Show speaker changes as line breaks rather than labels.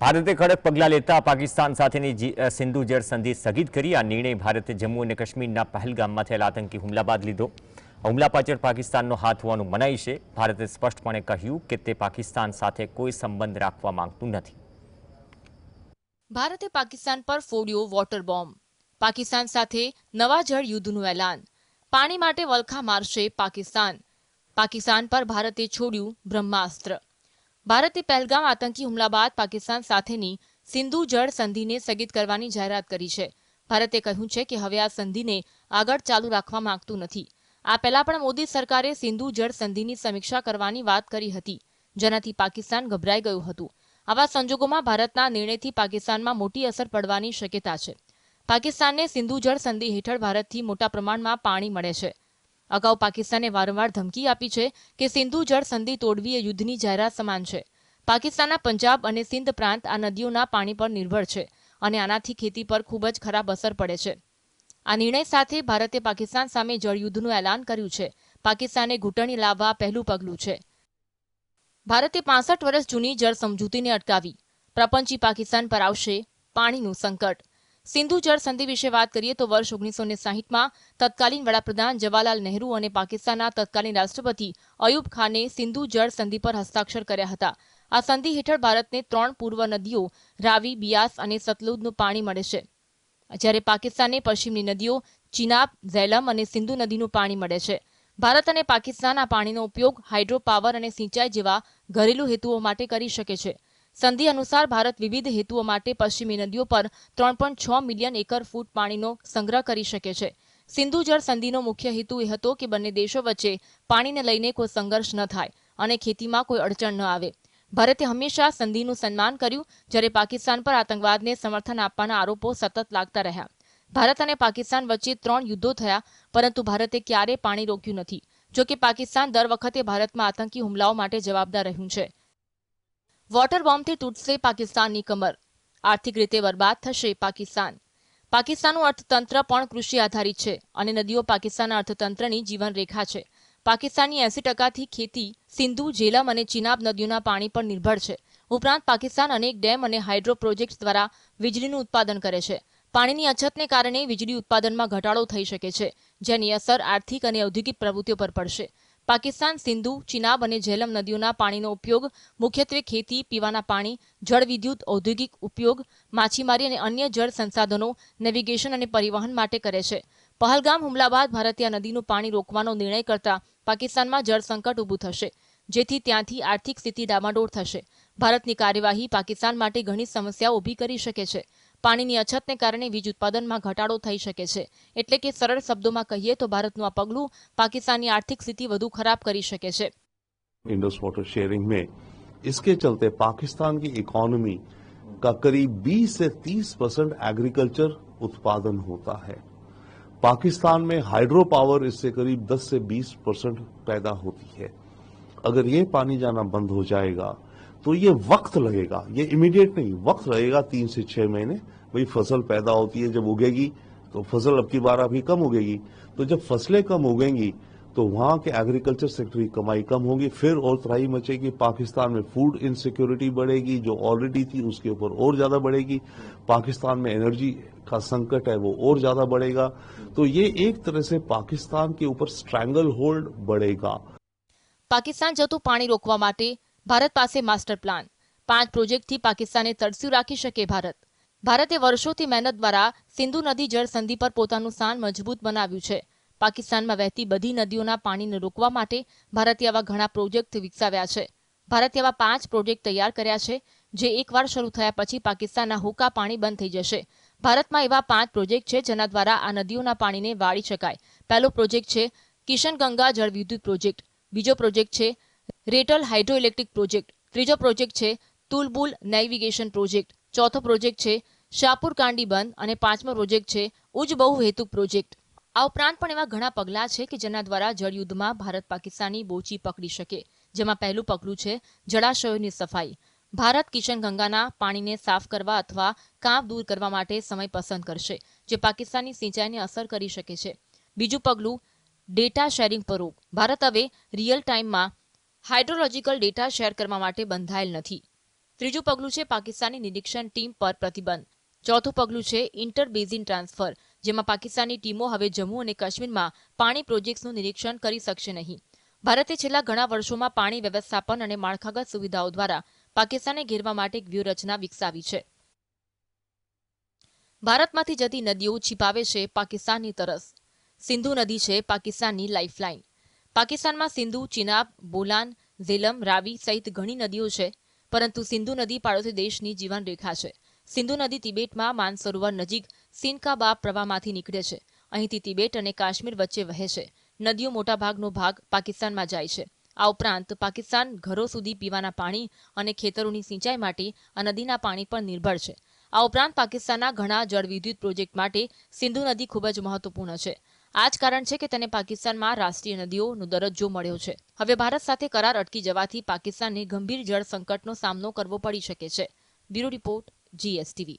ભારતે કડક પગલાં લેતા પાકિસ્તાન સાથેની સિંધુ જળ સંધિ સ્થગિત કરી. આ નિર્ણય ભારતે જમ્મુ અને કાશ્મીરના પહેલગામમાં થયેલા આતંકી હુમલા બાદ લીધો. હુમલા પાછળ પાકિસ્તાનનો હાથ હોવાનું મનાય છે. ભારતે સ્પષ્ટપણે કહ્યું કે તે પાકિસ્તાન સાથે કોઈ સંબંધ રાખવા માંગતું નથી.
ભારતે પાકિસ્તાન પર ફોડ્યો વોટર બોમ્બ. પાકિસ્તાન સાથે નવા જળ યુદ્ધનું એલાન. પાણી માટે વલખા મારશે પાકિસ્તાન. પાકિસ્તાન પર ભારતે છોડ્યું બ્રહ્માસ્ત્ર. ભારતે પહેલગામ આતંકી હુમલા બાદ પાકિસ્તાન સાથેની સિંધુ જળ સંધિને સ્થગિત કરવાની જાહેરાત કરી છે. ભારતે કહ્યું છે કે હવે આ સંધિને આગળ ચાલુ રાખવા માંગતું નથી. આ પહેલા પણ મોદી સરકારે સિંધુ જળ સંધિની સમીક્ષા કરવાની વાત કરી હતી. જેનાથી પાકિસ્તાન ગભરાઈ ગયું હતું. આવા સંજોગોમાં ભારતના નિર્ણયથી પાકિસ્તાનમાં મોટી અસર પડવાની શક્યતા છે. પાકિસ્તાનને સિંધુ જળ સંધિ હેઠળ ભારતથી મોટા પ્રમાણમાં પાણી મળે છે. અગાઉ પાકિસ્તાને વારંવાર ધમકી આપી છે કે સિંધુ જળ સંધિ તોડવી એ યુદ્ધની જાહેરાત સમાન છે. પાકિસ્તાનના પંજાબ અને સિંધ પ્રાંત આ નદીઓના પાણી પર નિર્ભર છે અને આનાથી ખેતી પર ખૂબ જ ખરાબ અસર પડે છે. આ નિર્ણય સાથે ભારતે પાકિસ્તાન સામે જળયુદ્ધનું એલાન કર્યું છે. પાકિસ્તાને ઘૂંટણી લાવવા પહેલું પગલું છે. ભારતે પાસઠ વર્ષ જૂની જળ સમજૂતીને અટકાવી. પ્રપંચી પાકિસ્તાન પર આવશે પાણીનું સંકટ. સિંધુ જળ સંધિ વિશે વાત કરીએ તો વર્ષ ઓગણીસો ને સાહીઠમાં તત્કાલીન વડાપ્રધાન જવાહરલાલ નહેરુ અને પાકિસ્તાનના તત્કાલીન રાષ્ટ્રપતિ અયુબ ખાને સિંધુ જળ સંધિ પર હસ્તાક્ષર કર્યા હતા. આ સંધિ હેઠળ ભારતને ત્રણ પૂર્વ નદીઓ, રાવી, બિયાસ અને સતલુજનું પાણી મળે છે. જ્યારે પાકિસ્તાનને પશ્ચિમની નદીઓ, ચિનાબ, ઝેલમ અને સિંધુ નદીનું પાણી મળે છે. ભારત અને પાકિસ્તાન આ પાણીનો ઉપયોગ હાઇડ્રો પાવર અને સિંચાઈ જેવા ઘરેલુ હેતુઓ માટે કરી શકે છે. સંધિ અનુસાર ભારત વિવિધ હેતુઓ માટે પશ્ચિમી નદીઓ પર ત્રણ છ મિલિયન એકર ફૂટ પાણીનો સંગ્રહ કરી શકે છે. સિંધુ જળ સંધિનો મુખ્ય હેતુ એ હતો કે બંને દેશો વચ્ચે પાણીને લઈને કોઈ સંઘર્ષ ન થાય અને ખેતીમાં કોઈ અડચણ ન આવે. ભારતે હંમેશા સંધિનું સન્માન કર્યું, જ્યારે પાકિસ્તાન પર આતંકવાદને સમર્થન આપવાના આરોપો સતત લાગતા રહ્યા. ભારત અને પાકિસ્તાન વચ્ચે ત્રણ યુદ્ધો થયા, પરંતુ ભારતે ક્યારેય પાણી રોક્યું નથી. જો કે પાકિસ્તાન દર વખતે ભારતમાં આતંકી હુમલાઓ માટે જવાબદાર રહ્યું છે. વોટર બોમ્બથી તૂટશે પાકિસ્તાનની કમર. આર્થિક રીતે બરબાદ થશે પાકિસ્તાન. પાકિસ્તાનનું અર્થતંત્ર પણ કૃષિ આધારિત છે અને નદીઓ પાકિસ્તાનના અર્થતંત્રની જીવનરેખા છે. પાકિસ્તાનની એસી ટકાથી ખેતી, સિંધુ, જેલમ અને ચિનાબ નદીઓના પાણી પર નિર્ભર છે. ઉપરાંત પાકિસ્તાન અનેક ડેમ અને હાઇડ્રો પ્રોજેક્ટ્સ દ્વારા વીજળીનું ઉત્પાદન કરે છે. પાણીની અછતને કારણે વીજળી ઉત્પાદનમાં ઘટાડો થઈ શકે છે, જેની અસર આર્થિક અને ઔદ્યોગિક પ્રવૃત્તિઓ પર પડશે. પાકિસ્તાન, સિંધુ, ચિનાબ અને ઝેલમ નદીઓના પાણીનો ઉપયોગ, મુખ્યત્વે ખેતી, પીવાના પાણી જળવિદ્યુત ઔદ્યોગિક ઉપયોગ, માછીમારી અને અન્ય જળ સંસાધનો, નેવિગેશન અને પરિવહન માટે કરે છે. પહલગામ હુમલા બાદ ભારતીય નદીનું પાણી રોકવાનો નિર્ણય કરતા પાકિસ્તાનમાં જળ સંકટ ઊભું થશે. જેથી ત્યાંથી આર્થિક સ્થિતિ ડામાડોળ થશે ભારતની કાર્યવાહી પાકિસ્તાન માટે ઘણી સમસ્યાઓ ઊભી કરી શકે છે પાણીની અછતને કારણે વીજ ઉત્પાદનમાં ઘટાડો થઈ શકે છે એટલે કે સરળ શબ્દોમાં કહીએ તો ભારતનું આ પગલું પાકિસ્તાનની આર્થિક સ્થિતિ વધુ ખરાબ કરી શકે છે
इंडस वाटर शेयरिंग में इसके चलते पाकिस्तान की इकोनॉमी का करीब 20 से 30 परसेंट एग्रीकल्चर उत्पादन होता है पाकिस्तान में हाइड्रो पावर इससे करीब 10 से 20 परसेंट पैदा होती है अगर ये पानी जाना बंद हो जाएगा तो ये वक्त लगेगा। ये इमीडिएट नहीं, वक्त लगेगा तीन से छह महीने। भाई, फ़सल पैदा होती है, जब उगेगी तो फ़सल अब की बार अभी कम उगेगी। तो जब फ़सलें कम उगेंगी तो वहाँ के एग्रीकल्चर सेक्टर की कमाई कम होगी। फिर और तराई मचेगी। पाकिस्तान में फ़ूड इनसिक्योरिटी बढ़ेगी, जो ऑलरेडी थी, उसके ऊपर और ज़्यादा बढ़ेगी। पाकिस्तान में एनर्जी का संकट है, वो और ज़्यादा बढ़ेगा। तो ये एक तरह से पाकिस्तान के ऊपर स्ट्रैंगल होल्ड बढ़ेगा।
પાકિસ્તાન જતું પાણી રોકવા માટે ભારત પાસે માસ્ટર પ્લાન. પાંચ પ્રોજેક્ટથી પાકિસ્તાને તરસ્યું રાખી શકે ભારત. ભારતે વર્ષોથી મહેનત દ્વારા સિંધુ નદી જળ સંધિ પર પોતાનું સ્થાન મજબૂત બનાવ્યું છે. પાકિસ્તાનમાં વહેતી બધી નદીઓના પાણીને રોકવા માટે ભારતે આવા ઘણા પ્રોજેક્ટ વિકસાવ્યા છે. ભારતે આવા પાંચ પ્રોજેક્ટ તૈયાર કર્યા છે, જે એકવાર શરૂ થયા પછી પાકિસ્તાનના હુકા પાણી બંધ થઈ જશે. ભારતમાં એવા પાંચ પ્રોજેક્ટ છે, જેના દ્વારા આ નદીઓના પાણીને વાળી શકાય. પહેલો પ્રોજેક્ટ છે, કિશનગંગા જળ વિદ્યુત પ્રોજેક્ટ. બીજો પ્રોજેક્ટ છે રેટલ હાઇડ્રો પ્રોજેક્ટ. ત્રીજો પ્રોજેક્ટ છે તુલબુલ નેવિગેશન પ્રોજેક્ટ. ચોથો પ્રોજેક્ટ છે શાહપુર કાંડી બંધ અને પાંચમો પ્રોજેક્ટ છે ઉજ બહુહેતુ પ્રોજેક્ટ. આ ઉપરાંત પણ એવા ઘણા પગલાં છે કે જેના દ્વારા જળયુદ્ધમાં ભારત પાકિસ્તાની બોચી પકડી શકે. જેમાં પહેલું પગલું છે જળાશયોની સફાઈ. ભારત કિશન ગંગાના પાણીને સાફ કરવા અથવા કાંપ દૂર કરવા માટે સમય પસંદ કરશે, જે પાકિસ્તાની સિંચાઈને અસર કરી શકે છે. બીજું પગલું ડેટા શેરિંગ પર રોક. ભારત હવે રિયલ ટાઈમમાં હાઇડ્રોલોજીકલ ડેટા શેર કરવા માટે બંધાયેલ નથી. ત્રીજું પગલું છે પાકિસ્તાની નિરીક્ષણ ટીમ પર પ્રતિબંધ. ચોથું પગલું છે ઇન્ટર બેઝિન ટ્રાન્સફર જેમાં પાકિસ્તાની ટીમો હવે જમ્મુ અને કાશ્મીરમાં પાણી પ્રોજેક્ટ્સનું નિરીક્ષણ કરી શકશે નહીં. ભારતે છેલ્લા ઘણા વર્ષોમાં પાણી વ્યવસ્થાપન અને માળખાગત સુવિધાઓ દ્વારા પાકિસ્તાનને ઘેરવા માટે એક વ્યૂહરચના વિકસાવી છે. ભારતમાંથી જતી નદીઓ છીપાવે છે પાકિસ્તાનની તરસ. સિંધુ નદી છે પાકિસ્તાનની લાઇફલાઇન પાકિસ્તાનમાં સિંધુ, ચિનાબ, બોલાન, ઝેલમ, રાવી સહિત ઘણી નદીઓ છે, પરંતુ સિંધુ નદી પાડોશી દેશની જીવનરેખા છે. સિંધુ નદી તિબેટમાં માનસરોવર નજીક સિનકાબા પ્રવાહમાંથી નીકળે છે. અહીંથી તિબેટ અને કાશ્મીર વચ્ચે વહે છે. નદીઓ મોટાભાગનો ભાગ પાકિસ્તાનમાં જાય છે. આ ઉપરાંત પાકિસ્તાન ઘરો સુધી પીવાના પાણી અને ખેતરોની સિંચાઈ માટે આ નદીના પાણી પર નિર્ભર છે. આ ઉપરાંત પાકિસ્તાનના ઘણા જળવિદ્યુત પ્રોજેક્ટ માટે સિંધુ નદી ખૂબ જ મહત્વપૂર્ણ છે. આ જ કારણ છે કે તેને પાકિસ્તાનમાં રાષ્ટ્રીય નદીઓનો દરજ્જો મળ્યો છે. હવે ભારત સાથે કરાર અટકી જવાથી પાકિસ્તાનને ગંભીર જળ સંકટનો સામનો કરવો પડી શકે છે. Bureau report, GSTV.